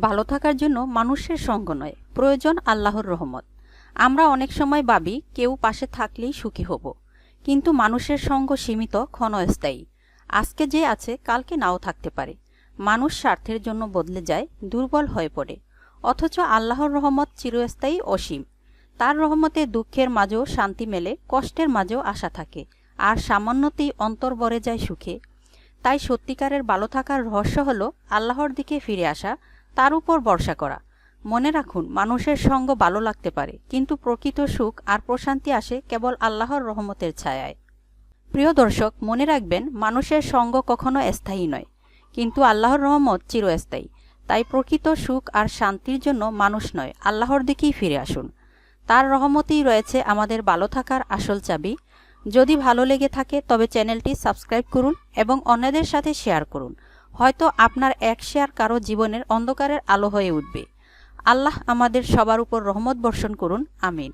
ভালো থাকার জন্য মানুষের সঙ্গ নয়, প্রয়োজন আল্লাহর রহমত। আমরা অনেক সময় ভাবি, কেউ পাশে থাকলেই সুখী হব। কিন্তু মানুষের সঙ্গ সীমিত, ক্ষণস্থায়ী। আজকে যে আছে, কালকে নাও থাকতে পারে। মানুষ স্বার্থের জন্য বদলে যায়, দুর্বল হয়ে পড়ে। অথচ আল্লাহর রহমত চিরস্থায়ী, অসীম। তার রহমতে দুঃখের মাঝেও শান্তি মেলে, কষ্টের মাঝেও আশা থাকে। আর সামান্যতেই অন্তর বরে যায় সুখে। তাই সত্যিকারের ভালো থাকার রহস্য হল, আল্লাহর দিকে ফিরে আসা তার উপর ভরসা করা। মনে রাখুন, মানুষের সঙ্গ ভালো লাগতে পারে, কিন্তু প্রকৃত সুখ আর প্রশান্তি আসে কেবল আল্লাহর রহমতের ছায়ায়। প্রিয় দর্শক, মনে রাখবেন, মানুষের সঙ্গ কখনো স্থায়ী নয়, কিন্তু আল্লাহর রহমত চিরস্থায়ী। তাই প্রকৃত সুখ আর শান্তির জন্য মানুষ নয়, আল্লাহর দিকেই ফিরে আসুন। তার রহমতেই রয়েছে আমাদের ভালো থাকার আসল চাবি। যদি ভালো লেগে থাকে, তবে চ্যানেলটি সাবস্ক্রাইব করুন এবং অন্যদের সাথে শেয়ার করুন। হয়তো আপনার এক শেয়ার কারও জীবনের অন্ধকারের আলো হয়ে উঠবে। আল্লাহ আমাদের সবার উপর রহমত বর্ষণ করুন, আমিন।